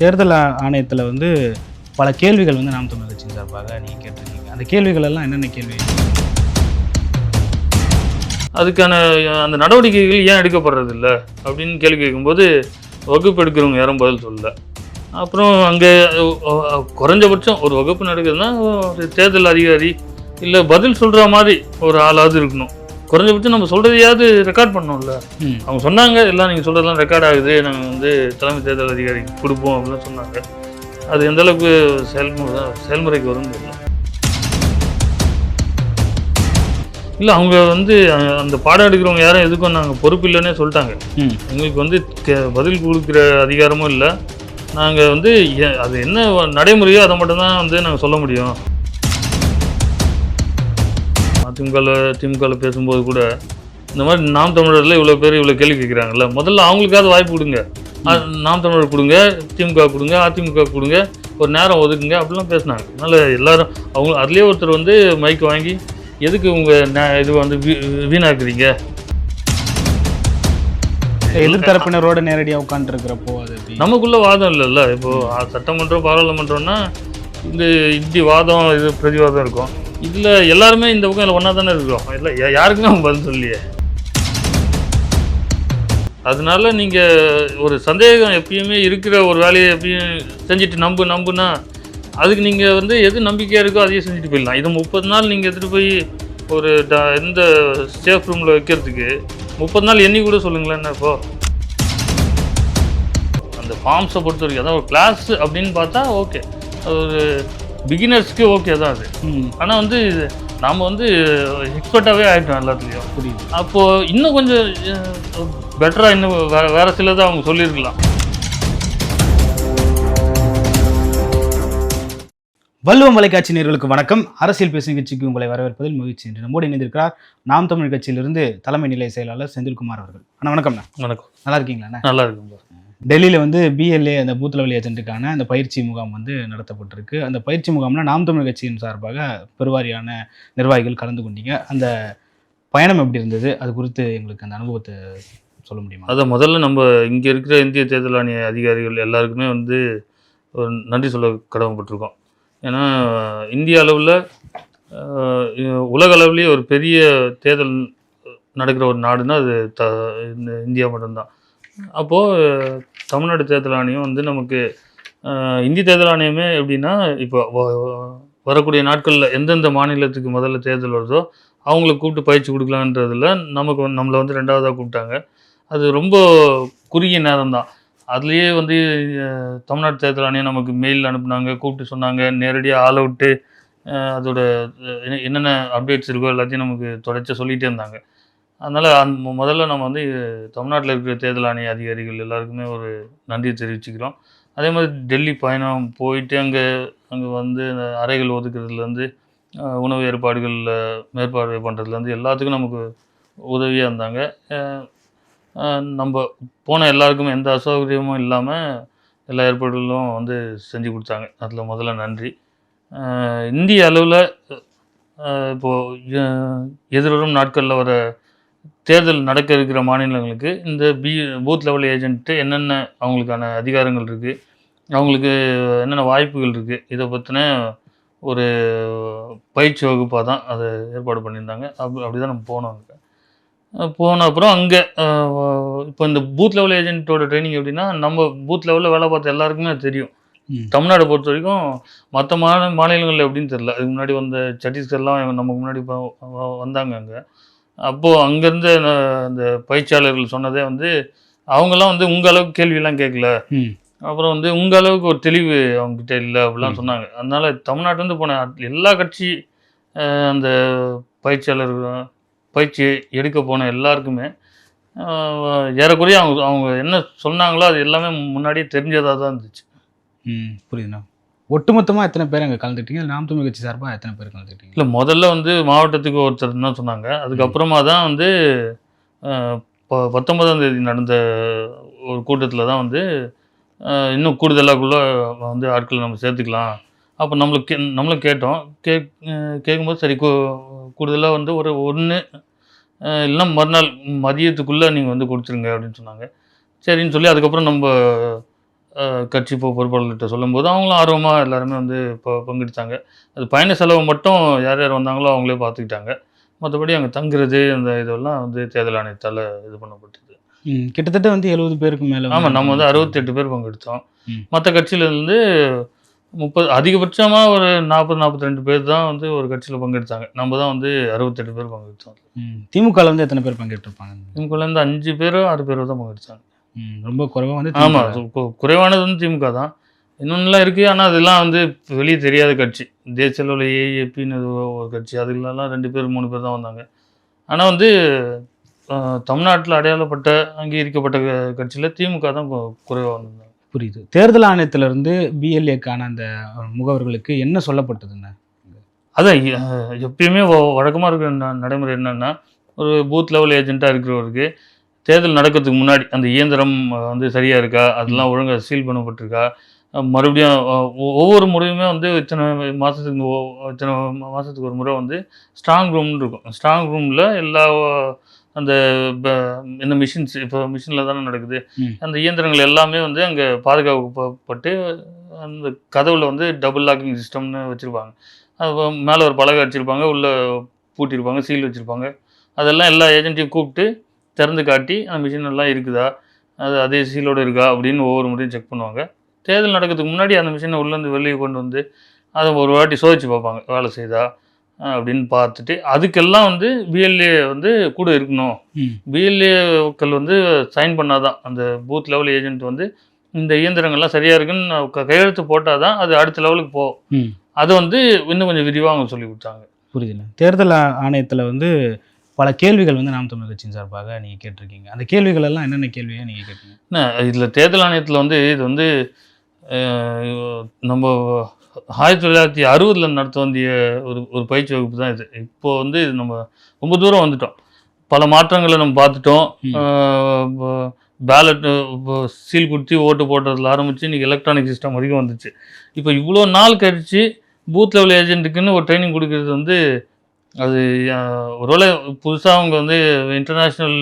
தேர்தல் ஆணையத்தில் வந்து பல கேள்விகள் வந்து நாம் தமிழ் கட்சியின் சார்பாக நீங்கள் கேட்டிருக்கீங்க. அந்த கேள்விகள் எல்லாம் என்னென்ன கேள்வி? அதுக்கான அந்த நடவடிக்கைகள் ஏன் எடுக்கப்படுறது இல்லை அப்படின்னு கேள்வி கேட்கும்போது வகுப்பு எடுக்கிறவங்க யாரும் பதில் சொல்லலை. அப்புறம் அங்கே குறைஞ்சபட்சம் ஒரு வகுப்பு நடக்குதுன்னா ஒரு தேர்தல் அதிகாரி இல்லை பதில் சொல்கிற மாதிரி ஒரு ஆளாவது இருக்கணும். குறைஞ்சபட்சம் நம்ம சொல்கிறதையாவது ரெக்கார்ட் பண்ணோம்ல. அவங்க சொன்னாங்க எல்லாம் நீங்கள் சொல்கிறதெல்லாம் ரெக்கார்ட் ஆகுது நாங்கள் வந்து தலைமை தேர்தல் அதிகாரிக்கு கொடுப்போம் அப்படின்னு சொன்னாங்க. அது எந்த அளவுக்கு செயல்முறை செயல்முறைக்கு வரும்னு தெரியல. இல்லை அவங்க வந்து அந்த பாடம் எடுக்கிறவங்க யாரும் எதுக்கும் நாங்கள் பொறுப்பு இல்லைன்னே சொல்லிட்டாங்க. எங்களுக்கு வந்து பதில் கொடுக்குற அதிகாரமும் இல்லை. நாங்கள் வந்து அது என்ன நடைமுறையோ அதை மட்டும்தான் வந்து நாங்கள் சொல்ல முடியும். அதிமுகவில் திமுகவில் பேசும்போது கூட இந்த மாதிரி நாம் தமிழரில் இவ்வளோ பேர் இவ்வளோ கேள்வி கேட்குறாங்கல்ல முதல்ல அவங்களுக்காவது வாய்ப்பு கொடுங்க. நாம் தமிழர் கொடுங்க திமுக கொடுங்க அதிமுக கொடுங்க ஒரு நேரம் ஒதுக்குங்க அப்படிலாம் பேசினாங்க. அதனால் எல்லாரும் அவங்க அதுலேயே ஒருத்தர் வந்து மைக் வாங்கி எதுக்கு உங்கள் இது வந்து வீ வீணாக்குறீங்க? எதிர்த்தரப்பினரோட நேரடியா உட்கார்ந்து இருக்கிறப்போ அது? நமக்குள்ள வாதம் இல்லைல்ல. இப்போ அ, சட்டமன்றம் பாராளுமன்றம்னா இந்த இப்படி வாதம் இது பிரதிவாதம் இருக்கும். இதில் எல்லாருமே இந்த பக்கம் இல்லை ஒன்றா தானே இருக்கிறோம் இல்லை யாருக்குமே அவங்க பதில் சொல்லியே அதனால நீங்கள் ஒரு சந்தேகம் எப்பயுமே இருக்கிற ஒரு வேலையை எப்பயும் செஞ்சுட்டு நம்பு நம்புனா அதுக்கு நீங்கள் வந்து எது நம்பிக்கையாக இருக்கோ அதையே செஞ்சுட்டு போயிடலாம். இது முப்பது நாள் நீங்கள் எடுத்துகிட்டு போய் ஒரு ட எந்த சேஃப் ரூமில் வைக்கிறதுக்கு முப்பது நாள் எண்ணி கூட சொல்லுங்களேன் என்ன இப்போ? அந்த ஃபார்ம்ஸை பொறுத்த வரைக்கும் அதான் ஒரு கிளாஸ் அப்படின்னு பார்த்தா ஓகே அது ஒரு பிகினர்ஸ்க்கு ஓகே தான் அது. ஆனால் வந்து நாம் வந்து எக்ஸ்பர்ட்டாகவே ஆகிட்டோம் எல்லாத்துலேயும். புரியுது. அப்போது இன்னும் கொஞ்சம் பெட்டராக இன்னும் வேறு வேறு சிலதை அவங்க சொல்லியிருக்கலாம். வள்ளுவம் தொலைக்காட்சி நேயர்களுக்கு வணக்கம். அரசியல் பேசும் நிகழ்ச்சிக்கு உங்களை வரவேற்பதில் மகிழ்ச்சி என்று நம்மோடு இணைந்திருக்கிறார் நாம் தமிழ் கட்சியிலிருந்து தலைமை நிலைய செயலாளர் செந்தில்குமார் அவர்கள். அண்ணா வணக்கம்ண்ணா. வணக்கம். நல்லா இருக்கீங்களாண்ணா? நல்லா இருக்குங்க டெல்லியில் வந்து பிஎல்ஏ அந்த பூத் லெவல் ஏஜென்ட்டுக்கான அந்த பயிற்சி முகாம் வந்து நடத்தப்பட்டிருக்கு. அந்த பயிற்சி முகாமில் நாம் தமிழ் கட்சியின் சார்பாக பெருவாரியான நிர்வாகிகள் கலந்து கொண்டீங்க. அந்த பயணம் எப்படி இருந்தது? அது குறித்து எங்களுக்கு அந்த அனுபவத்தை சொல்ல முடியுமா? அதை முதல்ல நம்ம இங்கே இருக்கிற இந்திய தேர்தல் ஆணைய அதிகாரிகள் எல்லாருக்குமே வந்து ஒரு நன்றி சொல்ல கடமைப்பட்டிருக்கோம். ஏன்னா இந்திய அளவில் உலக அளவுலேயே ஒரு பெரிய தேர்தல் நடக்கிற ஒரு நாடுன்னா அது த இந்த இந்தியா மட்டும்தான். அப்போது தமிழ்நாடு தேர்தல் ஆணையம் வந்து நமக்கு இந்தி தேர்தல் ஆணையமே எப்படின்னா இப்போ வ- வரக்கூடிய நாட்களில் எந்தெந்த மாநிலத்துக்கு முதல்ல தேர்தல் வருதோ அவங்கள கூப்பிட்டு பயிற்சி கொடுக்கலான்றதுல நமக்கு வந்து- நம்மளை வந்து ரெண்டாவதாக கூப்பிட்டாங்க. அது ரொம்ப குறுகிய நேரம் தான் அதுலேயே வந்து தமிழ்நாடு தேர்தல் ஆணையம் நமக்கு மெயில் அனுப்புனாங்க கூப்பிட்டு சொன்னாங்க நேரடியாக ஆள் விட்டு அதோட என்ன- என்னென்ன அப்டேட்ஸ் இருக்கோ எல்லாத்தையும் நமக்கு தொடர்ச்சி சொல்லிகிட்டே இருந்தாங்க. அதனால் அந் முதல்ல நம்ம வந்து தமிழ்நாட்டில் இருக்கிற தேர்தல் ஆணைய அதிகாரிகள் எல்லாருக்குமே ஒரு நன்றி தெரிவிச்சுக்கிறோம். அதே மாதிரி டெல்லி பயணம் போயிட்டு அங்கே அங்கே வந்து அந்த அறைகள் ஒதுக்குறதுலேருந்து உணவு ஏற்பாடுகளில் மேற்பார்வை பண்ணுறதுலேருந்து எல்லாத்துக்கும் நமக்கு உதவியாக இருந்தாங்க. நம்ம போன எல்லாருக்குமே எந்த அசௌகரியமும் இல்லாமல் எல்லா ஏற்பாடுகளும் வந்து செஞ்சு கொடுத்தாங்க. அதில் முதல்ல நன்றி. இந்திய அளவில் இப்போது எதிர்வரும் நாட்களில் வர தேர்தல் நடக்க இருக்கிற மாநிலங்களுக்கு இந்த பி பூத் லெவல் ஏஜென்ட்டு என்னென்ன அவங்களுக்கான அதிகாரங்கள் இருக்குது அவங்களுக்கு என்னென்ன வாய்ப்புகள் இருக்குது இதை பற்றின ஒரு பயிற்சி வகுப்பாக தான் அதை ஏற்பாடு பண்ணியிருந்தாங்க. அப்படி அப்படி தான் நம்ம போனோம் அங்கே. போன அப்புறம் அங்கே இப்போ இந்த பூத் லெவல் ஏஜென்ட்டோட ட்ரைனிங் எப்படின்னா நம்ம பூத் லெவலில் வேலை பார்த்த எல்லாருக்குமே தெரியும். தமிழ்நாடு பொறுத்த வரைக்கும் மற்ற மாநில மாநிலங்களில் எப்படின்னு தெரில அதுக்கு முன்னாடி வந்த சத்தீஸ்கர்லாம் நமக்கு முன்னாடி இப்போ வந்தாங்க அங்கே. அப்போது அங்கேருந்து அந்த பயிற்சியாளர்கள் சொன்னதே வந்து அவங்கெல்லாம் வந்து உங்கள் அளவுக்கு கேள்வியெல்லாம் கேட்கல அப்புறம் வந்து உங்கள் அளவுக்கு ஒரு தெளிவு அவங்ககிட்ட இல்லை அப்படிலாம். சொன்னாங்க. அதனால தமிழ்நாட்டிலேருந்து போன எல்லா கட்சி அந்த பயிற்சியாளர் பயிற்சி எடுக்க போன எல்லாருக்குமே ஏறக்குறைய அவங்க அவங்க என்ன சொன்னாங்களோ அது எல்லாமே முன்னாடியே தெரிஞ்சதாக தான் இருந்துச்சு. ம் புரியுதுண்ணா. ஒட்டுமொத்தமாக எத்தனை பேர் அங்கே கலந்துட்டீங்க நாம் தமிழ் கட்சி சார்பாக எத்தனை பேர் கலந்துட்டீங்க இல்லை முதல்ல வந்து மாவட்டத்துக்கு ஒருத்தர் தான் சொன்னாங்க. அதுக்கப்புறமா தான் வந்து ப- பத்தொன்பதாம் தேதி நடந்த ஒரு கூட்டத்தில் தான் வந்து இன்னும் கூடுதலாக்குள்ளே வந்து ஆட்களை நம்ம சேர்த்துக்கலாம். அப்போ நம்மளுக்கு கே நம்மளும் கேட்டோம். கே கேட்கும்போது சரி கூடுதலாக வந்து ஒரு ஒன்று இல்லைன்னா மறுநாள் மதியத்துக்குள்ளே நீங்கள் வந்து கொடுத்துருங்க அப்படின்னு சொன்னாங்க. சரின்னு சொல்லி அதுக்கப்புறம் நம்ம கட்சி பொறுப்பாளர்கிட்ட சொல்லும்போது அவங்களும் ஆர்வமாக எல்லாருமே வந்து இப்போ பங்கெடுத்தாங்க. அது பயண செலவு மட்டும் யார் யார் வந்தாங்களோ அவங்களே பார்த்துக்கிட்டாங்க மற்றபடி அங்கே தங்குறது அந்த இதெல்லாம் வந்து தேர்தல் ஆணையத்தால் இது பண்ணப்பட்டது. கிட்டத்தட்ட வந்து எழுபது பேருக்கு மேல ஆமாம் நம்ம வந்து அறுபத்தெட்டு பேர் பங்கெடுத்தோம். மற்ற கட்சியிலேருந்து முப்பது அதிகபட்சமாக ஒரு நாற்பது நாற்பத்தி ரெண்டு பேர் தான் வந்து ஒரு கட்சியில் பங்கெடுத்தாங்க. நம்ம தான் வந்து அறுபத்தெட்டு பேர் பங்கெடுத்தோம். ம், திமுகல வந்து எத்தனை பேர் பங்கேற்றிருப்பாங்க திமுகலேருந்து அஞ்சு பேரோ ஆறு பேரோ தான் பங்கெடுத்தாங்க. ரொம்ப குறைவா வந்து ஆமாம். குறைவானது வந்து திமுக தான். இன்னொன்றுலாம் இருக்குது ஆனால் அதெல்லாம் வந்து வெளியே தெரியாத கட்சி. தேசிய அளவில் ஏஏபின்னு ஒரு கட்சி. அதுலலாம் ரெண்டு பேர் மூணு பேர் தான் வந்தாங்க. ஆனால் வந்து தமிழ்நாட்டில் அடையாளப்பட்ட அங்கீகரிக்கப்பட்ட கட்சியில் திமுக தான் குறைவாக வந்தாங்க புரியுது. தேர்தல் ஆணையத்துல இருந்து பிஎல்ஏக்கான அந்த முகவர்களுக்கு என்ன சொல்லப்பட்டதுன்னு அதான் எப்பயுமே வழக்கமாக இருக்கிற நடைமுறை என்னன்னா ஒரு பூத் லெவல் ஏஜென்ட்டாக இருக்கிறவருக்கு தேர்தல் நடக்கிறதுக்கு முன்னாடி அந்த இயந்திரம் வந்து சரியாக இருக்கா? அதெல்லாம் ஒழுங்காக சீல் பண்ணப்பட்டிருக்கா? மறுபடியும் ஒவ்வொரு முறையுமே வந்து இத்தனை மாதத்துக்கு இத்தனை மாதத்துக்கு ஒரு முறை வந்து ஸ்ட்ராங் ரூம்னு இருக்கும். ஸ்ட்ராங் ரூமில் எல்லா அந்த இந்த மிஷின்ஸ் இப்போ மிஷினில் தானே நடக்குது. அந்த இயந்திரங்கள் எல்லாமே வந்து அங்கே பாதுகாக்கப்பட்டு அந்த கதவுல வந்து டபுள் லாக்கிங் சிஸ்டம்னு வச்சுருப்பாங்க. அது மேலே ஒரு பலகை அடிச்சிருப்பாங்க உள்ளே பூட்டியிருப்பாங்க சீல் வச்சுருப்பாங்க. அதெல்லாம் எல்லா ஏஜென்ட்டையும் கூப்பிட்டு திறந்து காட்டி அந்த மிஷின் எல்லாம் இருக்குதா? அது அதே சீலோடு இருக்கா? அப்படின்னு ஒவ்வொரு முறையும் செக் பண்ணுவாங்க. தேர்தல் நடக்கிறதுக்கு முன்னாடி அந்த மிஷினை உள்ளேருந்து வெளியே கொண்டு வந்து அதை ஒரு வாட்டி சோதிச்சு பார்ப்பாங்க. வேலை செய்தா அப்படின்னு பார்த்துட்டு அதுக்கெல்லாம் வந்து பிஎல்ஏ வந்து கூட இருக்கணும். பிஎல்ஏக்கள் வந்து சைன் பண்ணாதான். அந்த பூத் லெவல் ஏஜென்ட் வந்து இந்த இயந்திரங்கள்லாம் சரியாக இருக்குன்னு கையெழுத்து போட்டால் தான் அது அடுத்த லெவலுக்கு போகும். அதை வந்து இன்னும் கொஞ்சம் விரிவாக அவங்க சொல்லி கொடுத்தாங்க. புரியுதுண்ணே தேர்தல் ஆணையத்துல வந்து பல கேள்விகள் வந்து நாம் தமிழர் கட்சியின் சார்பாக நீங்க கேட்டிருக்கீங்க. அந்த கேள்விகள் எல்லாம் என்னென்ன கேள்வியை நீங்க கேட்டீங்க? என்ன இதில் தேர்தல் ஆணையத்தில் வந்து இது வந்து நம்ம ஆயிரத்தி தொள்ளாயிரத்தி அறுபதில் நடத்த வேண்டிய ஒரு ஒரு பயிற்சி வகுப்பு தான் இது. இப்போ வந்து இது நம்ம ரொம்ப தூரம் வந்துட்டோம். பல மாற்றங்களை நம்ம பார்த்துட்டோம். பேலட் சீல் குத்தி ஓட்டு போடுறதுல ஆரம்பித்து இன்றைக்கி எலக்ட்ரானிக் சிஸ்டம் வரைக்கும் வந்துச்சு. இப்போ இவ்வளோ நாள் கழித்து பூத் லெவல் ஏஜென்ட்டுக்குன்னு ஒரு ட்ரைனிங் கொடுக்கறது வந்து அது ஒருவேளை புதுசாக அவங்க வந்து இன்டர்நேஷ்னல்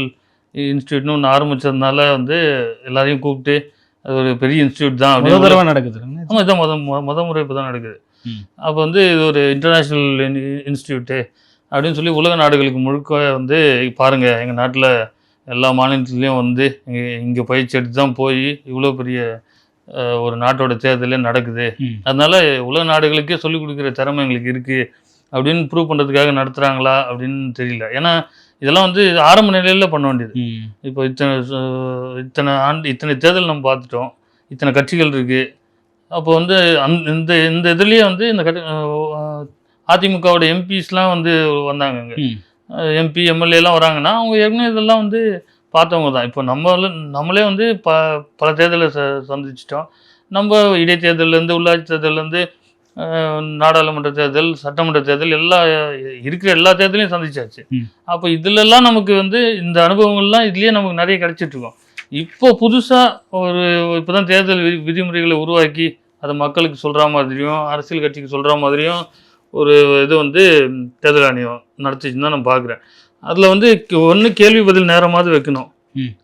இன்ஸ்டியூட்னு ஒன்று ஆரம்பித்ததுனால வந்து எல்லாரையும் கூப்பிட்டு அது ஒரு பெரிய இன்ஸ்டியூட் தான் தடவை நடக்குது ஆமாம் இதான் முத முத முறை இப்போ தான் நடக்குது. அப்போ வந்து இது ஒரு இன்டர்நேஷ்னல் இன்ஸ்டியூட்டு அப்படின்னு சொல்லி உலக நாடுகளுக்கு முழுக்க வந்து பாருங்க எங்கள் நாட்டில் எல்லா மாநிலத்துலேயும் வந்து இங்கே இங்கே பயிற்சி எடுத்து தான் போய் இவ்வளோ பெரிய ஒரு நாட்டோட தேர்தலே நடக்குது. அதனால உலக நாடுகளுக்கே சொல்லிக் கொடுக்குற திறமை எங்களுக்கு இருக்குது அப்படின்னு ப்ரூவ் பண்ணுறதுக்காக நடத்துகிறாங்களா அப்படின்னு தெரியல. ஏன்னா இதெல்லாம் வந்து ஆரம்ப நிலையில் பண்ண வேண்டியது. இப்போ இத்தனை இத்தனை ஆண்டு இத்தனை தேர்தல் நம்ம பார்த்துட்டோம். இத்தனை கட்சிகள் இருக்குது அப்போ வந்து அந் இந்த இந்த இதுலேயே வந்து இந்த கட்சி அதிமுகவோட எம்பிஸ்லாம் வந்து வந்தாங்க இங்கே. ம். எம்பி எம்எல்ஏலாம் வராங்கன்னா அவங்க ஏற்கனவே இதெல்லாம் வந்து பார்த்தவங்க தான். இப்போ நம்மள நம்மளே வந்து ப பல தேர்தலை ச சந்திச்சிட்டோம். நம்ம இடைத்தேர்தல்லேருந்து உள்ளாட்சி தேர்தல்லேருந்து நாடாளுமன்ற தேர்தல் சட்டமன்ற தேர்தல் எல்லா இருக்கிற எல்லா தேர்தலையும் சந்திச்சாச்சு. அப்போ இதுலலாம் நமக்கு வந்து இந்த அனுபவங்கள்லாம் இதுலேயே நமக்கு நிறைய கிடைச்சிட்டு இருக்கும். இப்போ புதுசாக ஒரு இப்போ தான் தேர்தல் விதி விதிமுறைகளை உருவாக்கி அதை மக்களுக்கு சொல்கிற மாதிரியும் அரசியல் கட்சிக்கு சொல்கிற மாதிரியும் ஒரு இது வந்து தேர்தல் ஆணையம் நடத்திச்சுன்னு தான் நான் பார்க்குறேன் அதில் வந்து ஒன்று கேள்வி பதில் நேரமாவது வைக்கணும்.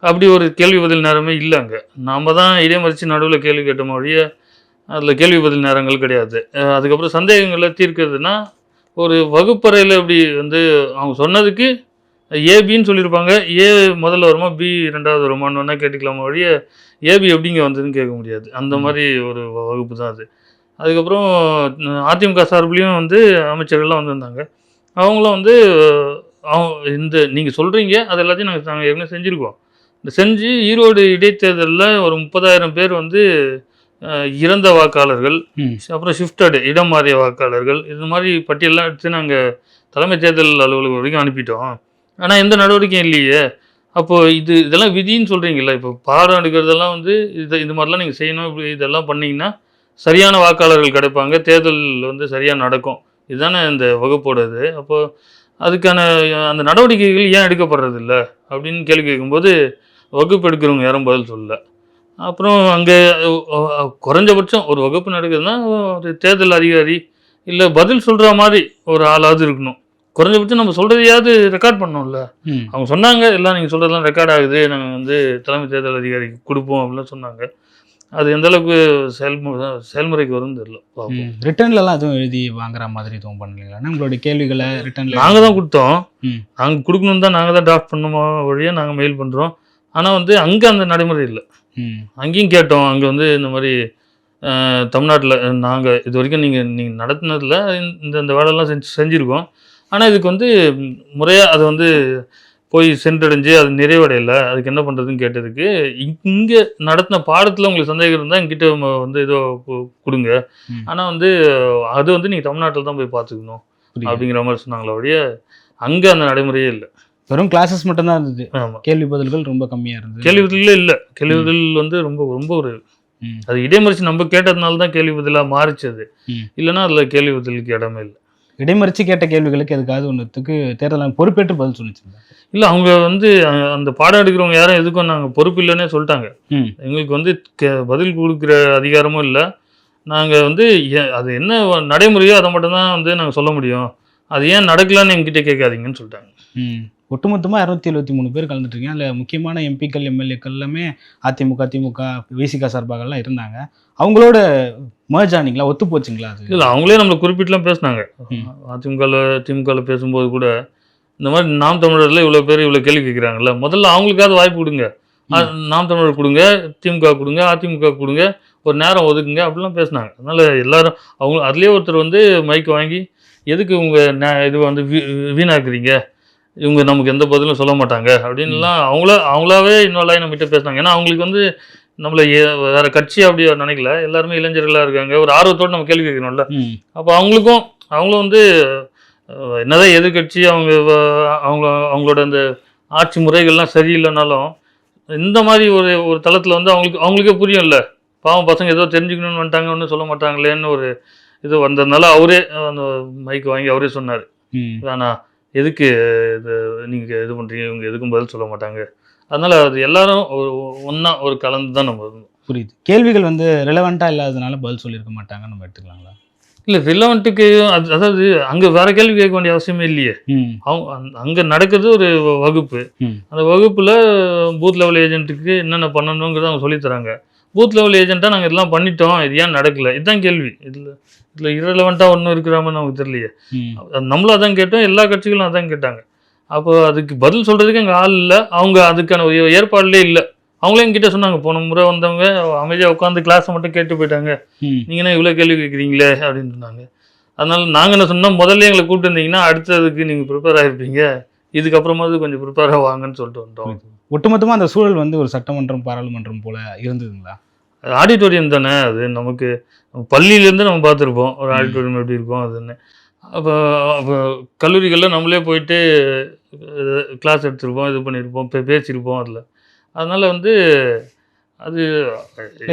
அப்படி ஒரு கேள்வி பதில் நேரமே இல்லை அங்கே. நாம தான் இடைமறிச்சு நடுவில் கேள்வி கேட்ட மொழிய அதில் கேள்வி பதில் நேரங்கள் கிடையாது. அதுக்கப்புறம் சந்தேகங்களை தீர்க்கிறதுனா ஒரு வகுப்பறையில் இப்படி வந்து அவங்க சொன்னதுக்கு ஏபின்னு சொல்லியிருப்பாங்க. ஏ முதல்ல வருமா பி ரெண்டாவது வருமானு வேணால் கேட்டுக்கலாமா வழிய ஏபி எப்படிங்க வந்ததுன்னு கேட்க முடியாது. அந்த. மாதிரி ஒரு வகுப்பு தான் அது. அதுக்கப்புறம் அதிமுக சார்புலேயும் வந்து அமைச்சர்கள்லாம் வந்திருந்தாங்க. அவங்களும் வந்து அவங்க இந்த நீங்கள் சொல்கிறீங்க அது எல்லாத்தையும் நாங்கள் நாங்கள் ஏற்கனவே செஞ்சுருக்கோம். இந்த செஞ்சு ஈரோடு இடைத்தேர்தலில் ஒரு முப்பதாயிரம் பேர் வந்து இறந்த வாக்காளர்கள். அப்புறம் ஷிஃப்டடு இடம் மாறிய வாக்காளர்கள் இது மாதிரி பட்டியல்லாம் எடுத்து நாங்கள் தலைமை தேர்தல் அலுவலகம் வரைக்கும் அனுப்பிட்டோம். ஆனால் எந்த நடவடிக்கையும் இல்லையே. அப்போது இது இதெல்லாம் விதின்னு சொல்கிறீங்கல்ல இப்போ பாடம் எடுக்கிறதெல்லாம் வந்து இது இது மாதிரிலாம் நீங்கள் செய்யணும் இப்படி இதெல்லாம் பண்ணீங்கன்னா சரியான வாக்காளர்கள் கிடைப்பாங்க தேர்தல் வந்து சரியாக நடக்கும். இதுதானே இந்த வகுப்போட இது. அப்போது அதுக்கான அந்த நடவடிக்கைகள் ஏன் எடுக்கப்படுறது இல்லை அப்படின்னு கேள்வி கேட்கும்போது வகுப்பு எடுக்கிறவங்க யாரும் பதில் சொல்லல. அப்புறம் அங்கே குறைஞ்சபட்சம் ஒரு வகுப்பு நடக்குதுன்னா ஒரு தேர்தல் அதிகாரி இல்லை பதில் சொல்கிற மாதிரி ஒரு ஆளாவது இருக்கணும். குறைஞ்சபட்சம் நம்ம சொல்கிறதையாவது ரெக்கார்ட் பண்ணோம்ல. அவங்க சொன்னாங்க எல்லாம் நீங்கள் சொல்கிறதெல்லாம் ரெக்கார்ட் ஆகுது. நாங்கள் வந்து தலைமை தேர்தல் அதிகாரிக்கு கொடுப்போம் அப்படிலாம் சொன்னாங்க. அது எந்த அளவுக்கு செயல்மு செயல்முறைக்கு வரும்னு தெரியல. பார்ப்போம் ரிட்டர்ன்லலாம் எதுவும் எழுதி வாங்குற மாதிரி எதுவும் பண்ணலீங்களா? உங்களுடைய கேள்விகளை ரிட்டர்ன்ல நாங்கள் தான் கொடுத்தோம். நாங்கள் கொடுக்கணும் தான் நாங்கள் தான் டிராஃப்ட் பண்ணுமோ வழியாக நாங்கள் மெயில் பண்ணுறோம் ஆனால் வந்து அங்கே அந்த நடைமுறை இல்லை. அங்கேயும் கேட்டோம் அங்கே வந்து இந்த மாதிரி தமிழ்நாட்டில் நாங்கள் இது வரைக்கும் நீங்கள் நீங்கள் நடத்தினதில் இந்த இந்த வேலையெல்லாம் செஞ்சு செஞ்சுருக்கோம். ஆனால் இதுக்கு வந்து முறையாக அது வந்து போய் சென்றடைஞ்சு அது நிறைவடையலை. அதுக்கு என்ன பண்ணுறதுன்னு கேட்டதுக்கு இங்கே நடத்தின பாடத்தில் உங்களுக்கு சந்தேகம் இருந்தால் எங்கிட்ட வந்து ஏதோ கொடுங்க. ஆனால் வந்து அது வந்து நீங்கள் தமிழ்நாட்டில் தான் போய் பார்த்துக்கணும் அப்படிங்கிற மாதிரி சொன்னாங்களே ஒழிய அங்கே அந்த நடைமுறையே இல்லை. வெறும் கிளாஸஸ் மட்டும்தான் இருந்தது. கேள்வி பதில்கள் ரொம்ப கம்மியா இருந்தது. கேள்வி பதிலே இல்லை. கேள்வி பதில் வந்து ரொம்ப ரொம்ப ஒரு. அது இடைமறிச்சு நம்ம கேட்டதுனால தான் கேள்வி பதிலாக மாறிச்சு அது. இல்லைன்னா அதில் கேள்வி பதிலுக்கு இடமே இல்லை. இடைமறிச்சு கேட்ட கேள்விகளுக்கு எதுக்காவது ஒன்றுத்துக்கு தேர்தல் பொறுப்பேற்று பதில் சொல்லிச்சுங்களா இல்லை அவங்க வந்து அந்த பாடம் எடுக்கிறவங்க யாரும் எதுக்கும் நாங்கள் பொறுப்பு இல்லைன்னே சொல்லிட்டாங்க. எங்களுக்கு வந்து பதில் கொடுக்குற அதிகாரமும் இல்லை. நாங்கள் வந்து அது என்ன நடைமுறையோ அதை மட்டும்தான் வந்து நாங்கள் சொல்ல முடியும். அது ஏன் நடக்கலன்னு எங்ககிட்ட கேட்காதீங்கன்னு சொல்லிட்டாங்க. ஒட்டுமொத்தமாக இரநூத்தி எழுபத்தி மூணு பேர் கலந்துட்டுருக்கீங்க. அதில் முக்கியமான எம்பிக்கள் எம்எல்ஏக்கள் எல்லாமே அதிமுக திமுக விசிக சார்பாகலாம் இருந்தாங்க. அவங்களோட merge ஆனீங்களா? ஒத்து போச்சுங்களா அது? இல்லை அவங்களே நம்மளை குறிப்பிட்டுலாம் பேசினாங்க. அதிமுகவில் திமுகவில் பேசும்போது கூட இந்த மாதிரி நாம் தமிழரில் இவ்வளோ பேர் இவ்வளோ கேள்வி கேட்குறாங்கல்ல முதல்ல அவங்களுக்காவது வாய்ப்பு கொடுங்க. நாம் தமிழர் கொடுங்க திமுக கொடுங்க அதிமுக கொடுங்க ஒரு நேரம் ஒதுக்குங்க அப்படிலாம் பேசினாங்க. அதனால எல்லாரும் அவங்க அதுலேயே ஒருத்தர் வந்து மைக் வாங்கி எதுக்கு உங்க நே- இது வந்து வீ- வீணாக்குறீங்க? இவங்க நமக்கு எந்த பதிலும் சொல்ல மாட்டாங்க அப்படின்லாம் அவங்கள அவங்களாவே இன்னொரு லைன் நம்மகிட்ட பேசினாங்க. ஏன்னா அவங்களுக்கு வந்து நம்மளை வேற கட்சி அப்படி நினைக்கல. எல்லாருமே இளைஞர்களாக இருக்காங்க. ஒரு ஆர்வத்தோடு நம்ம கேள்வி கேட்கணும்ல. அப்போ அவங்களுக்கும் அவங்களும் வந்து என்னதான் எதிர்க்கட்சி அவங்க அவங்க அவங்களோட அந்த ஆட்சி முறைகள்லாம் சரியில்லைனாலும் இந்த மாதிரி ஒரு ஒரு தளத்தில் வந்து அவங்களுக்கு அவங்களுக்கே புரியும்ல. பாவம் பசங்க ஏதோ தெரிஞ்சுக்கணும்னு வந்துட்டாங்க ஒன்றும் சொல்ல மாட்டாங்களேன்னு ஒரு இது வந்ததுனால அவரே அந்த மைக் வாங்கி அவரே சொன்னார். வேணாம். எதுக்கு இது நீங்கள் இது பண்ணுறீங்க இவங்க எதுக்கும் பதில் சொல்ல மாட்டாங்க. அதனால அது எல்லாரும் ஒரு ஒன்றா ஒரு கலந்து தான் நம்ம இருந்தோம். புரியுது. கேள்விகள் வந்து ரிலவெண்ட்டாக இல்லாததுனால பதில் சொல்லியிருக்க மாட்டாங்கன்னு நம்ம எடுத்துக்கலாங்களா? இல்லை ரிலவெண்ட்டுக்கு அது அதாவது அங்கே வேற கேள்வி கேட்க வேண்டிய அவசியமே இல்லையே. அவங்க அங்க நடக்கிறது ஒரு வகுப்பு. அந்த வகுப்புல பூத் லெவல் ஏஜென்ட்டுக்கு என்னென்ன பண்ணணுங்கிறத அவங்க சொல்லித் தராங்க. பூத் லெவல் ஏஜென்ட்டாக நாங்கள் இதெல்லாம் பண்ணிட்டோம். இது ஏன் நடக்கல? இதுதான் கேள்வி. இதில் இதில் இரலவெண்ட்டாக ஒன்றும் இருக்கிற மாதிரி நமக்கு தெரியலையே. நம்மளும் அதான் கேட்டோம். எல்லா கட்சிகளும் அதான் கேட்டாங்க. அப்போ அதுக்கு பதில் சொல்றதுக்கு எங்கள் ஆள் இல்லை. அவங்க அதுக்கான ஒரு ஏற்பாடுலே இல்லை. அவங்களே எங்கிட்ட சொன்னாங்க போன முறை வந்தவங்க அமைதியாக உட்காந்து கிளாஸை மட்டும் கேட்டு போயிட்டாங்க. என்ன இவ்வளோ கேள்வி கேட்குறீங்களே அப்படின்னு சொன்னாங்க. அதனால நாங்கள் என்ன சொன்னோம் முதல்ல எங்களை கூப்பிட்டு இருந்தீங்கன்னா அடுத்ததுக்கு நீங்கள் ப்ரிப்பேர் ஆகிருப்பீங்க இதுக்கப்புறமாவது கொஞ்சம் ப்ரிப்பேராக வாங்கன்னு சொல்லிட்டு வந்துட்டோம். ஒட்டுமொத்தமாக அந்த சூழல் வந்து ஒரு சட்டமன்றம் பாராளுமன்றம் போல இருந்ததுங்களா? ஆடிட்டோரியம் தானே அது நமக்கு பள்ளியிலேருந்து நம்ம பார்த்துருப்போம். ஒரு ஆடிட்டோரியம் எப்படி இருக்கும் அதுன்னு. அப்போ அப்போ கல்லூரிகளில் நம்மளே போயிட்டு கிளாஸ் எடுத்திருப்போம் இது பண்ணியிருப்போம் பே பேசியிருப்போம் அதில். அதனால் வந்து அது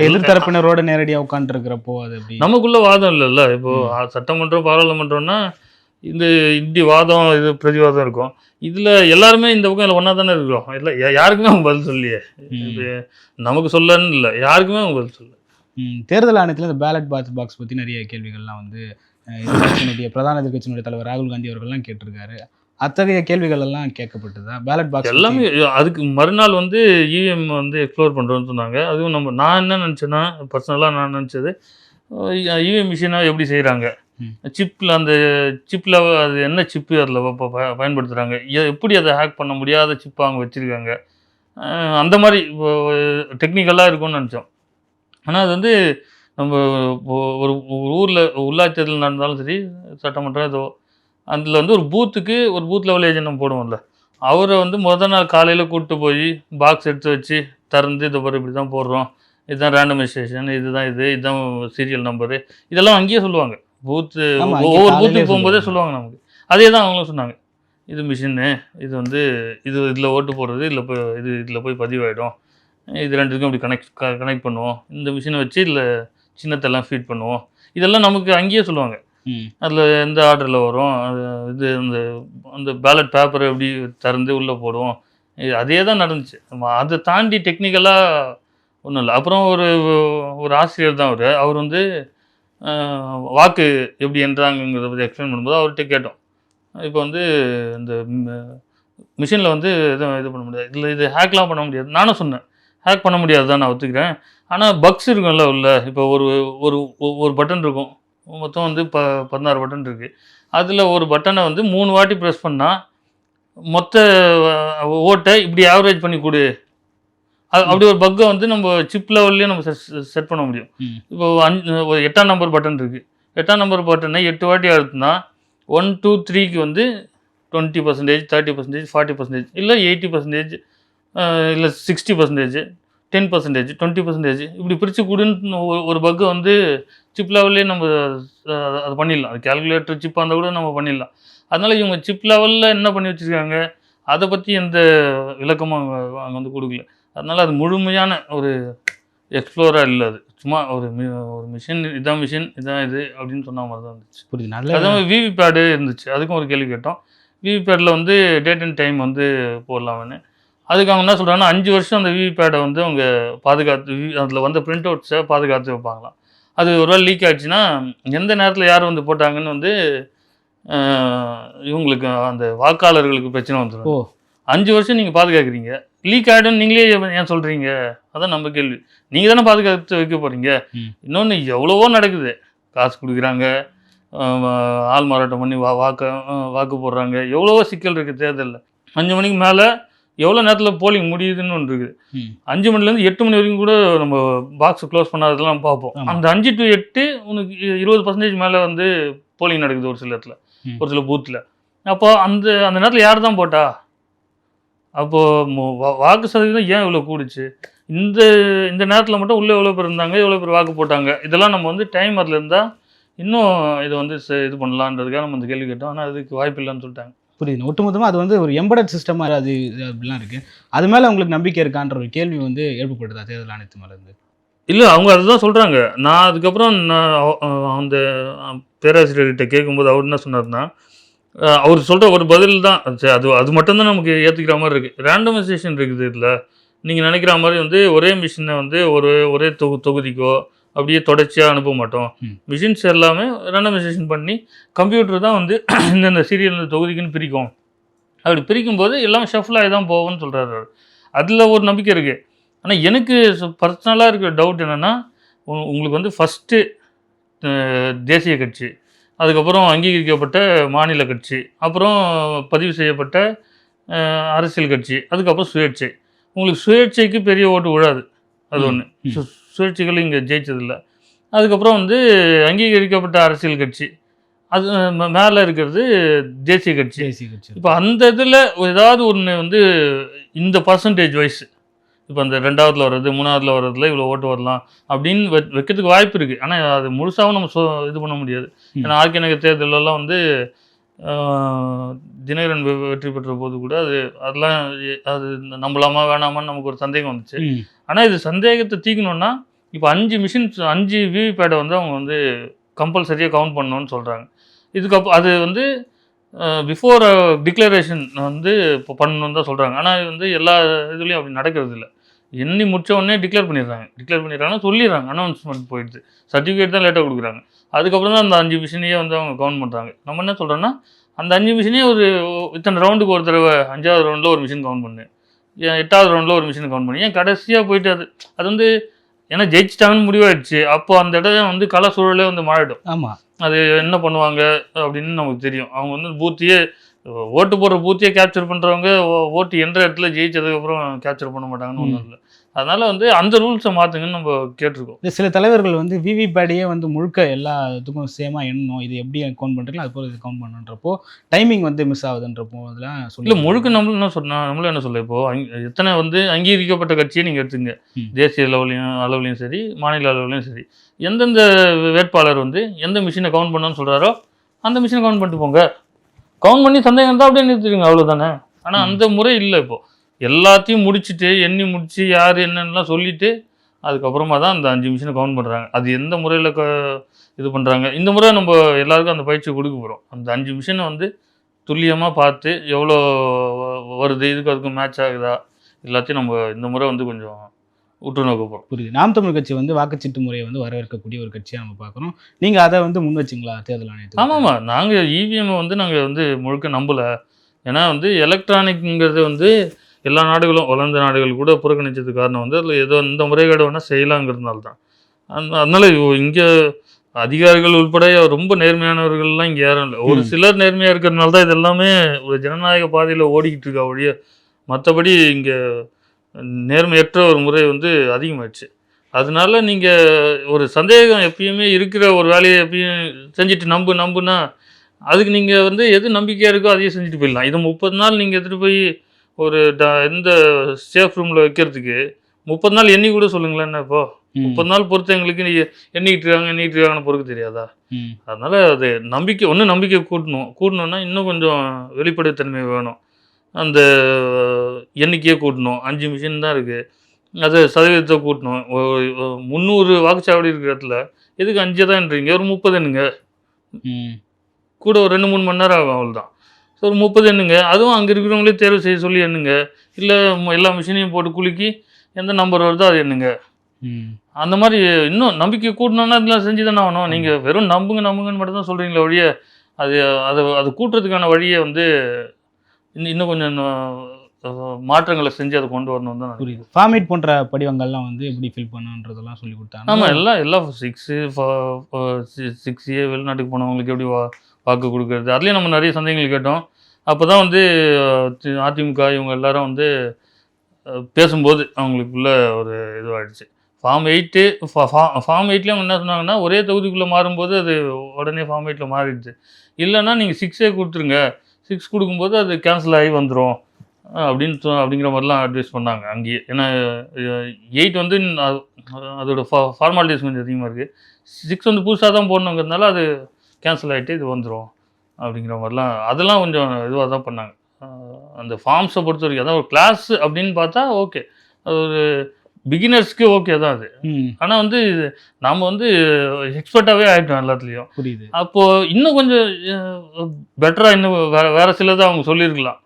எதிர்த்தரப்பினரோட நேரடியாக உட்காந்துருக்கிறப்போ அது நமக்குள்ள வாதம் இல்லைல்ல. இப்போ ஆ, சட்டமன்றம் பாராளுமன்றம்னா இந்த இப்படி வாதம் இது பிரதிவாதம் இருக்கும். இதுல எல்லாருமே இந்த பக்கம் ஒன்றா தானே இருக்கிறோம். இல்லை யாருக்குமே அவங்க பதில் சொல்லியே நமக்கு சொல்லன்னு இல்லை. யாருக்குமே அவங்க பதில் சொல்ல தேர்தல் ஆணையத்தில் இந்த பேலட் பாக்ஸ் பாக்ஸ் பற்றி நிறைய கேள்விகள்லாம் வந்து அஹ், எதிர்க்கட்சியினுடைய பிரதான எதிர்க்கட்சியினுடைய தலைவர் ராகுல் காந்தி அவர்கள்லாம் கேட்டிருக்காரு. அத்தகைய கேள்விகள் எல்லாம் கேட்கப்பட்டதா? பேலட் பாக்ஸ் எல்லாமே அதுக்கு மறுநாள் வந்து இவிஎம் வந்து எக்ஸ்ப்ளோர் பண்ணுறோன்னு சொன்னாங்க. அதுவும் நம்ம நான் என்ன நினச்சேன்னா பர்சனலாக நான் நினச்சது இவிஎம் மிஷினாக எப்படி செய்கிறாங்க. சிப்பில் அந்த சிப்பில் அது என்ன சிப்பு அதில் பயன்படுத்துகிறாங்க எப்படி அதை ஹேக் பண்ண முடியாத சிப்பை அவங்க வச்சுருக்காங்க? அந்த மாதிரி டெக்னிக்கலாக இருக்கும்னு நினச்சோம். ஆனால் அது வந்து நம்ம ஒரு ஊரில் உள்ளாட்சி தேர்தல் நடந்தாலும் சரி சட்டமன்றம் ஏதோ அதில் வந்து ஒரு பூத்துக்கு ஒரு பூத் லெவல் ஏஜென்ட் நம்ம போடுவோம்ல. அவரை வந்து முத நாள் காலையில் கூப்பிட்டு போய் பாக்ஸ் எடுத்து வச்சு திறந்து இதை பாரு இப்படி தான் போடுறோம். இதுதான் ரேண்டமைசேஷன் இதுதான் இது இதுதான் சீரியல் நம்பரு இதெல்லாம் அங்கேயே சொல்லுவாங்க. பூத்து ஒவ்வொரு பூத்துக்கு போகும்போதே சொல்லுவாங்க. நமக்கு. அதே தான் அவங்களும் சொன்னாங்க. இது மிஷினு இது வந்து இது இதில் ஓட்டு போடுறது இதில் போய் இது இதில் போய் பதிவாயிடும். இது ரெண்டுக்கும் இப்படி கனெக்ட் கனெக்ட் பண்ணுவோம். இந்த மிஷினை வச்சு இதில் சின்னத்தெல்லாம் ஃபீட் பண்ணுவோம். இதெல்லாம் நமக்கு அங்கேயே சொல்லுவாங்க. அதில் எந்த ஆர்டரில் வரும்? அது இது அந்த அந்த பேலட் பேப்பரை எப்படி திறந்து உள்ளே போடுவோம்? இது அதே தான் நடந்துச்சு. அதை தாண்டி டெக்னிக்கலாக ஒன்றும் இல்லை. அப்புறம் ஒரு ஒரு ஆசிரியர் தான் அவர். அவர் வந்து வாக்கு எப்படி என்றாங்கங்கிறத பற்றி எக்ஸ்பிளைன் பண்ணும்போது அவர்கிட்ட கேட்டோம். இப்போ வந்து இந்த மிஷினில் வந்து எதுவும் இது பண்ண முடியாது. இதில் இது ஹேக்லாம் பண்ண முடியாது. நானும் சொன்னேன். ஹேக் பண்ண முடியாது தான் நான் ஒத்துக்கிறேன். ஆனால் பக்ஸ் இருக்கும்ல உள்ள. இப்போ ஒரு ஒரு ஒரு பட்டன் இருக்கும். மொத்தம் வந்து ப பதினாறு பட்டன் இருக்குது அதில் ஒரு பட்டனை வந்து மூணு வாட்டி ப்ரெஸ் பண்ணால் மொத்த ஓட்டை இப்படி ஆவரேஜ் பண்ணி கொடு. அப்படி ஒரு பக்கை வந்து நம்ம சிப் லெவல்லையே நம்ம செட் பண்ண முடியும். இப்போ அஞ்சு எட்டாம் நம்பர் பட்டன் இருக்குது எட்டாம் நம்பர் பட்டனை எட்டு வாட்டி அழுத்தினா ஒன் டூ த்ரீக்கு வந்து twenty percentage thirty percentage forty percentage இல்லை எயிட்டி பர்சன்டேஜ் இல்லை sixty percentage ten percentage twenty percentage இப்படி பிரித்து கொடுன்னு ஒரு- பக்கு வந்து சிப் லெவல்லே நம்ம அது பண்ணிடலாம். அது கேல்குலேட்டர் சிப்பாக இருந்தால் கூட நம்ம பண்ணிடலாம். அதனால் இவங்க சிப் லெவலில் என்ன பண்ணி வச்சுருக்காங்க? அதை பற்றி எந்த விளக்கமும் அவங்க அவங்க வந்து கொடுக்கல. அதனால் அது முழுமையான ஒரு எக்ஸ்ப்ளோராக இல்லை அது. சும்மா ஒரு மி ஒரு மிஷின் இதான் மிஷின் இதான் இது அப்படின்னு சொன்ன மாதிரி தான் இருந்துச்சு. புரியுது. நல்ல அதே மாதிரி விவிபேடு இருந்துச்சு. அதுக்கும் ஒரு கேள்வி கேட்டோம். விவிபேடில் வந்து டேட் அண்ட் டைம் வந்து போடலாம்னு அதுக்கு அவங்க என்ன சொல்கிறாங்கன்னா அஞ்சு வருஷம் அந்த விவிபேடை வந்து அவங்க பாதுகாத்து அதில் வந்த பிரிண்ட் அவுட்ஸை பாதுகாத்து வைப்பாங்களாம். அது ஒரு வேளை லீக் ஆயிடுச்சுன்னா எந்த நேரத்தில் யார் வந்து போட்டாங்கன்னு வந்து இவங்களுக்கு அந்த வாக்காளர்களுக்கு பிரச்சனை வந்துடும். ஓ. அஞ்சு வருஷம் நீங்கள் பாதுகாக்கிறீங்க. லீக் ஆகிடும் நீங்களே ஏன் சொல்கிறீங்க அதான் நம்ம கேள்வி. நீங்கள் தானே பாதுகாத்து வைக்க போகிறீங்க. இன்னொன்று எவ்வளவோ நடக்குது. காசு கொடுக்குறாங்க. ஆள் மாறாட்டம் பண்ணி வா வாக்கு வாக்கு போடுறாங்க. எவ்வளவோ சிக்கல் இருக்குது தேர்தலில். அஞ்சு மணிக்கு மேலே எவ்வளோ நேரத்தில் போலிங் முடியுதுன்னு ஒன்று இருக்குது. அஞ்சு மணிலேருந்து எட்டு மணி வரைக்கும் கூட நம்ம பாக்ஸ் க்ளோஸ் பண்ணாததெல்லாம் பார்ப்போம். அந்த அஞ்சு டு எட்டு உனக்கு இருபது பர்சன்டேஜ் மேலே வந்து போலிங் நடக்குது ஒரு சில இடத்துல. ஒரு சில பூத்தில் அப்போ அந்த அந்த நேரத்தில் யார் தான் போட்டா? அப்போது வாக்கு சதவீதம் ஏன் இவ்வளோ கூடுச்சு? இந்த இந்த நேரத்தில் மட்டும் உள்ளே எவ்வளோ பேர் இருந்தாங்க எவ்வளோ பேர் வாக்கு போட்டாங்க? இதெல்லாம் நம்ம வந்து டைம் அதில் இருந்தால் இன்னும் இதை வந்து இது பண்ணலான்றதுக்காக நம்ம இந்த கேள்வி கேட்டோம். ஆனால் அதுக்கு வாய்ப்பு இல்லைன்னு சொல்லிட்டாங்க. புரியுது. ஒட்டுமொத்தமாக அது வந்து ஒரு எம்படட் சிஸ்டமாக அது அப்படிலாம் இருக்குது அது மேலே உங்களுக்கு நம்பிக்கை இருக்கான்ற ஒரு கேள்வி வந்து எழுப்பப்படுதா தேர்தல் ஆணையத்து மேலே இருந்து இல்லை அவங்க அதுதான் சொல்கிறாங்க நான் அதுக்கப்புறம் நான் அந்த பேராசிரியர்கிட்ட கேட்கும்போது அவர் என்ன சொன்னார்னா அவர் சொல்கிற ஒரு பதில் தான். அது சரி, அது அது மட்டும்தான் நமக்கு ஏற்றுக்கிற மாதிரி இருக்குது ரேண்டமைசேஷன் இருக்குது இதில். நீங்கள் நினைக்கிற மாதிரி வந்து ஒரே மிஷினை வந்து ஒரு ஒரே தொகு தொகுதிக்கோ அப்படியே தொடர்ச்சியாக அனுப்ப மாட்டோம். மிஷின்ஸ் எல்லாமே ரேண்டமைசேஷன் பண்ணி கம்ப்யூட்டர் தான் வந்து இந்தந்த சீரியல் தொகுதிக்குன்னு பிரிக்கும். அப்படி பிரிக்கும்போது எல்லாம் ஷஃபிள் ஆகி தான் போகும்னு சொல்கிறாரு அதில் ஒரு நம்பிக்கை இருக்குது ஆனால் எனக்கு பர்சனலாக இருக்கிற டவுட் என்னென்னா உங்களுக்கு வந்து ஃபஸ்ட்டு தேசிய கட்சி அதுக்கப்புறம் அங்கீகரிக்கப்பட்ட மாநில கட்சி அப்புறம் பதிவு செய்யப்பட்ட அரசியல் கட்சி அதுக்கப்புறம் சுயேட்சை. உங்களுக்கு சுயேட்சைக்கு பெரிய ஓட்டு விழாது. அது ஒன்று சுயேட்சைகள் இங்கே ஜெயிச்சதில்லை. அதுக்கப்புறம் வந்து அங்கீகரிக்கப்பட்ட அரசியல் கட்சி. அது மேலே இருக்கிறது தேசிய கட்சி. தேசிய கட்சி. இப்போ அந்த இதில் ஏதாவது ஒன்று வந்து இந்த பர்சன்டேஜ் வைஸ் இப்போ அந்த ரெண்டாவதுல வர்றது மூணாவதுல வர்றதுல இவ்வளோ ஓட்டு வரலாம் அப்படின்னு வெ- வைக்கிறதுக்கு வாய்ப்பு இருக்குது ஆனால் அது முழுசாகவும் நம்ம சொ இது பண்ண முடியாது. ஏன்னா ஆர்கே நகர் தேர்தலெல்லாம் வந்து தினகரன் வெ- வெற்றி பெற்ற போது கூட அது அதெல்லாம் அது நம்பலாமா வேணாமான்னு நமக்கு ஒரு சந்தேகம் வந்துச்சு. ஆனால் இது சந்தேகத்தை தீக்கணும்னா இப்போ அஞ்சு மிஷின்ஸ் அஞ்சு விவிபேடை வந்து அவங்க வந்து கம்பல்சரியாக கவுண்ட் பண்ணணும்னு சொல்கிறாங்க இதுக்கப்புறம் அது வந்து பிஃபோர் டிக்ளரேஷன் uh, வந்து இப்போ பண்ணணும்னு தான் சொல்கிறாங்க ஆனால் இது வந்து எல்லா இதுலேயும் அப்படி நடக்கிறது இல்லை. எண்ணி முடிச்ச உடனே டிக்ளேர் பண்ணிடுறாங்க. டிக்ளேர் பண்ணிடுறாங்கன்னா சொல்லிடுறாங்க. அனௌன்ஸ்மெண்ட் போயிடுது. சர்டிஃபிகேட் தான் லேட்டாக கொடுக்குறாங்க. அதுக்கப்புறம் தான் அந்த அஞ்சு மிஷினையே வந்து அவங்க கவுண்ட் பண்ணுறாங்க நம்ம என்ன சொல்கிறோன்னா அந்த அஞ்சு மிஷினே ஒரு இத்தனை ரவுண்டுக்கு ஒரு தடவை அஞ்சாவது ரவுண்டில் ஒரு மிஷின் கவுண்ட் பண்ணு. ஏன் எட்டாவது ரவுண்டில் ஒரு மிஷின் கவுண்ட் பண்ணி. ஏன் கடைசியாக போயிட்டு அது அது வந்து ஏன்னா ஜெயிச்சிட்டாங்கன்னு முடிவாயிடுச்சு. அப்போ அந்த இடம் வந்து கல சூழலே வந்து மாறிடும். ஆமாம் அது என்ன பண்ணுவாங்க அப்படின்னு நமக்கு தெரியும். அவங்க வந்து பூத்தியே ஓட்டு போடுற பூத்தியே கேப்சர் பண்ணுறவங்க ஓட்டு எந்த இடத்துல ஜெயிச்சதுக்கப்புறம் கேப்சர் பண்ண மாட்டாங்கன்னு ஒன்றும் இல்லை. அதனால வந்து அந்த ரூல்ஸை மாற்றுங்கன்னு நம்ம கேட்டிருக்கோம். சில தலைவர்கள் வந்து விவி பேடையே வந்து முழுக்க எல்லா இதுக்கும் சேமாக எண்ணணும் இது எப்படி கவுண்ட் பண்ணுறீங்களோ அது போல் இது கவுண்ட் பண்ணுன்றப்போ டைமிங் வந்து மிஸ் ஆகுதுன்றப்போ அதெல்லாம் சொல்லி இல்லை முழுக்க நம்மளும் என்ன சொன்னா நம்மளும் என்ன சொல்ல இப்போ? அங்க- எத்தனை வந்து அங்கீகரிக்கப்பட்ட கட்சியை நீங்கள் எடுத்துங்க. தேசிய லெவலையும் அளவுலையும் சரி மாநில அளவுலையும் சரி. எந்தெந்த வேட்பாளர் வந்து எந்த மிஷினை கவுண்ட் பண்ணணும்னு சொல்கிறாரோ அந்த மிஷினை கவுண்ட் பண்ணிட்டு போங்க. கவுண்ட் பண்ணி சந்தேகம் இருந்தால் அப்படியே நிறுத்திடுங்க அவ்வளோதானே ஆனால். அந்த முறை இல்லை இப்போ. எல்லாத்தையும் முடிச்சுட்டு எண்ணி முடிச்சு யார் என்னென்னலாம் சொல்லிட்டு அதுக்கப்புறமா தான் அந்த அஞ்சு மிஷினை கவுண்ட் பண்ணுறாங்க அது எந்த முறையில் க இது பண்ணுறாங்க இந்த முறை நம்ம எல்லாருக்கும் அந்த பயிற்சி கொடுக்க போகிறோம் அந்த அஞ்சு மிஷினை வந்து துல்லியமாக பார்த்து எவ்வளோ வருது இதுக்கு அதுக்கும் மேட்ச் ஆகுதா? எல்லாத்தையும் நம்ம இந்த முறை வந்து கொஞ்சம் உற்று நோக்க போகிறோம் புரியுது. நாம் தமிழ் கட்சி வந்து வாக்குச்சீட்டு முறையை வந்து வரவேற்கக்கூடிய ஒரு கட்சியாக நம்ம பார்க்குறோம். நீங்கள் அதை வந்து முன் வச்சிங்களா தேர்தல் ஆணையத்துக்கு? ஆமாம்மா நாங்கள் இவிஎம் வந்து நாங்கள் வந்து முழுக்க நம்பலை. ஏன்னா வந்து எலக்ட்ரானிக்ங்கிறது வந்து எல்லா நாடுகளும் வளர்ந்த நாடுகள் கூட புறக்கணிச்சதுக்கு காரணம் வந்து அதில் ஏதோ இந்த முறைகேடு வேணால் செய்யலாங்கிறதுனால தான் அதனால இங்கே அதிகாரிகள் உட்பட ரொம்ப நேர்மையானவர்கள்லாம் இங்கே யாரும் இல்லை. ஒரு. சிலர் நேர்மையாக இருக்கிறதுனால தான் இது எல்லாமே ஒரு ஜனநாயக பாதையில் ஓடிக்கிட்டு இருக்கா ஒழிய மற்றபடி இங்கே நேர்மையற்ற ஒரு முறை வந்து அதிகமாயிடுச்சு. அதனால நீங்கள் ஒரு சந்தேகம் எப்பயுமே இருக்கிற ஒரு வேலையை எப்பயும் செஞ்சுட்டு நம்பு நம்புனா அதுக்கு நீங்கள் வந்து எது நம்பிக்கையாக இருக்கோ அதையே செஞ்சுட்டு போயிடலாம். இது முப்பது நாள் நீங்கள் எடுத்துகிட்டு போய் ஒரு ட எந்த சேஃப் ரூமில் வைக்கிறதுக்கு முப்பது நாள் எண்ணி கூட சொல்லுங்களேன் என்ன இப்போ? முப்பது நாள் பொறுத்து எங்களுக்கு நீ எண்ணிக்கிட்டு இருக்காங்க எண்ணிக்கிட்டு இருக்காங்கன்னு பொறுக்க தெரியாதா? அதனால் அது நம்பிக்கை ஒன்று நம்பிக்கை கூட்டணும். கூட்டணும்னா இன்னும் கொஞ்சம் வெளிப்படைத்தன்மை வேணும். அந்த எண்ணிக்கையை கூட்டணும். அஞ்சு மிஷின் தான் இருக்குது அது சதவீதத்தை கூட்டணும். முந்நூறு வாக்குச்சாவடி இருக்கிற இடத்துல எதுக்கு அஞ்சு தான்ன்றீங்க ஒரு முப்பது எண்ணுங்க. ம், கூட ஒரு ரெண்டு மூணு மணி நேரம் ஆகும் அவ்வளோதான் ஸோ ஒரு முப்பது எண்ணுங்க. அதுவும் அங்கே இருக்கிறவங்களே தேர்வு செய்ய சொல்லி எண்ணுங்க. இல்லை எல்லா மிஷினையும் போட்டு குலுக்கி எந்த நம்பர் வருதோ அது எண்ணுங்க. அந்த மாதிரி இன்னும் நம்பிக்கை கூட்டணும்னா இதெல்லாம் செஞ்சு தானே ஆகணும். நீங்கள் வெறும் நம்புங்க நம்புங்கன்னு மட்டும் தான் சொல்கிறீங்களே ஒழிய அது அது அது கூட்டுறதுக்கான வழியை வந்து இன்னும் இன்னும் கொஞ்சம் மாற்றங்களை செஞ்சு அதை கொண்டு வரணும் தான் புரியுது. ஃபார்மேட் போன்ற படிவங்கள்லாம் வந்து எப்படி ஃபில் பண்ணுன்றதெல்லாம் சொல்லி கொடுத்தாங்க. ஆமாம் எல்லாம் எல்லாம் சிக்ஸு சிக்ஸ் ஏ வெளிநாட்டுக்கு போனவங்களுக்கு எப்படி வா வாக்கு கொடுக்கறது? அதுலேயும் நம்ம நிறைய சந்தேகங்கள் கேட்டோம். அப்போ தான் வந்து அதிமுக இவங்க எல்லாரும் வந்து பேசும்போது அவங்களுக்குள்ள ஒரு இதுவாகிடுச்சு ஃபார்ம் எயிட்டு ஃபார்ம் எயிட்லேயும் என்ன சொன்னாங்கன்னா ஒரே தொகுதிக்குள்ளே மாறும்போது அது உடனே ஃபார்ம் எயிட்டில் மாறிடுச்சு. இல்லைன்னா நீங்கள் சிக்ஸே கொடுத்துருங்க. சிக்ஸ் கொடுக்கும்போது அது கேன்சல் ஆகி வந்துடும் அப்படின்னு சொ- அப்படிங்கிற மாதிரிலாம் அட்வைஸ் பண்ணாங்க அங்கேயே. ஏன்னா எயிட் வந்து அதோட ஃபா ஃபார்மாலிட்டிஸ் கொஞ்சம் அதிகமாக இருக்குது சிக்ஸ் வந்து புதுசாக தான் போடணுங்கிறதுனால அது கேன்சல் ஆகிட்டு இது வந்துடும் அப்படிங்கிற மாதிரிலாம் அதெல்லாம் கொஞ்சம் இதுவாக தான் பண்ணாங்க. அந்த ஃபார்ம்ஸை பொறுத்த வரைக்கும் அதான் ஒரு கிளாஸ் அப்படின்னு பார்த்தா ஓகே அது ஒரு பிகினர்ஸ்க்கு ஓகே தான் அது. ஆனால் வந்து இது நாம் வந்து எக்ஸ்பர்ட்டாகவே ஆகிட்டோம் எல்லாத்துலேயும். புரியுது. அப்போது இன்னும் கொஞ்சம் பெட்டராக இன்னும் வேறு வேறு சிலதை அவங்க சொல்லியிருக்கலாம்.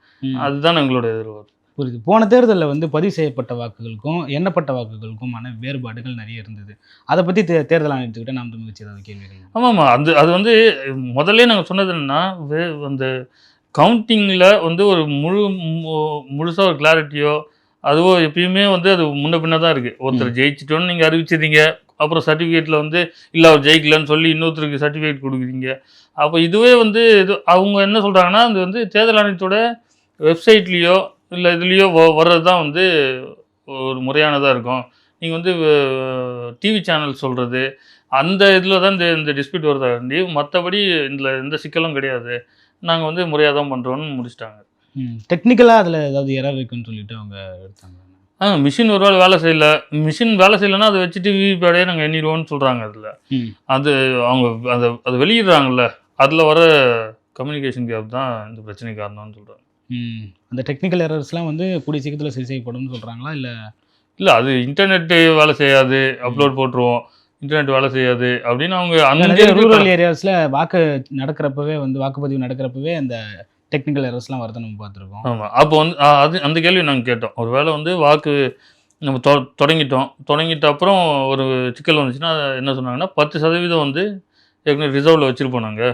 அதுதான் எங்களோட எதிர்பார்ப்பு. புரியுது. போன தேர்தலில் வந்து பதிவு செய்யப்பட்ட வாக்குகளுக்கும் எண்ணப்பட்ட வாக்குகளுக்குமான வேறுபாடுகள் நிறைய இருந்தது. அதை பற்றி தே தேர்தல் ஆணையத்துக்கிட்ட நாம் தமிழ் ஏதாவது கேள்விகள் ஆமாம்மா அது அது வந்து முதல்ல நாங்கள் சொன்னது என்னன்னா அந்த கவுண்டிங்கில் வந்து ஒரு முழு முழுசாக ஒரு கிளாரிட்டியோ அதுவோ எப்பயுமே வந்து அது முன்ன பின்ன தான் இருக்குது ஒருத்தர் ஜெயிச்சிட்டோன்னு நீங்கள் அறிவிச்சிருந்தீங்க. அப்புறம் சர்டிஃபிகேட்டில் வந்து இல்லை அவர் ஜெயிக்கலன்னு சொல்லி இன்னொருத்தருக்கு சர்டிஃபிகேட் கொடுக்குறீங்க. அப்போ இதுவே வந்து இது அவங்க என்ன சொல்கிறாங்கன்னா அது வந்து தேர்தல் ஆணையத்தோட வெப்சைட்லேயோ இல்லை இதுலேயோ வர்றது தான் வந்து ஒரு முறையானதாக இருக்கும். நீங்கள் வந்து டிவி சேனல் சொல்கிறது அந்த இதில் தான் இந்த இந்த டிஸ்பியூட் வருதா? வேண்டி மற்றபடி இதில் எந்த சிக்கலும் கிடையாது. நாங்கள் வந்து முறையாக தான் பண்ணுறோன்னு முடிச்சிட்டாங்க. டெக்னிக்கலாக அதில் ஏதாவது எரர் இருக்குன்னு சொல்லிட்டு அவங்க எடுத்தாங்க ஆ மிஷின் ஒரு வேளை வேலை செய்யல. மிஷின் வேலை செய்யலைன்னா அதை வச்சுட்டு விவிபேடையே நாங்கள் எண்ணிடுவோம்னு சொல்கிறாங்க அதில். அது அவங்க அதை அது வெளியிடுறாங்கல்ல. அதில் வர கம்யூனிகேஷன் கேப் தான் இந்த பிரச்சனைக்கு காரணம்னு சொல்கிறாங்க அந்த டெக்னிக்கல் எரர்ஸ்லாம் வந்து கூடிய சீக்கிரத்தில் சரி செய்யப்படும்னு சொல்கிறாங்களா இல்லை இல்லை அது இன்டர்நெட்டு வேலை செய்யாது. அப்லோட் போட்டுருவோம். இன்டர்நெட் வேலை செய்யாது. அப்படின்னு அவங்க அந்த ரூரல் ஏரியாஸில் வாக்கு நடக்கிறப்பவே வந்து வாக்குப்பதிவு நடக்கிறப்பவே அந்த டெக்னிக்கல் எரர்ஸ்லாம் வரதை நம்ம பார்த்துருக்கோம். ஆமாம் அப்போ வந்து அது அந்த கேள்வி நாங்கள் கேட்டோம். ஒரு வேளை வந்து வாக்கு நம்ம தொ தொடங்கிட்டோம். தொடங்கிட்ட அப்புறம் ஒரு சிக்கல் வந்துச்சுன்னா என்ன சொன்னாங்கன்னா பத்து சதவீதம் வந்து ஏற்கனவே ரிசர்வில் வச்சுருப்போம் நாங்கள்.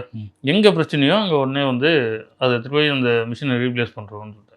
எங்கே பிரச்சனையோ அங்கே உடனே வந்து அதை எடுத்துட்டு போய் அந்த மிஷினை ரீப்ளேஸ் பண்ணுறோம்னு சொல்லிட்டு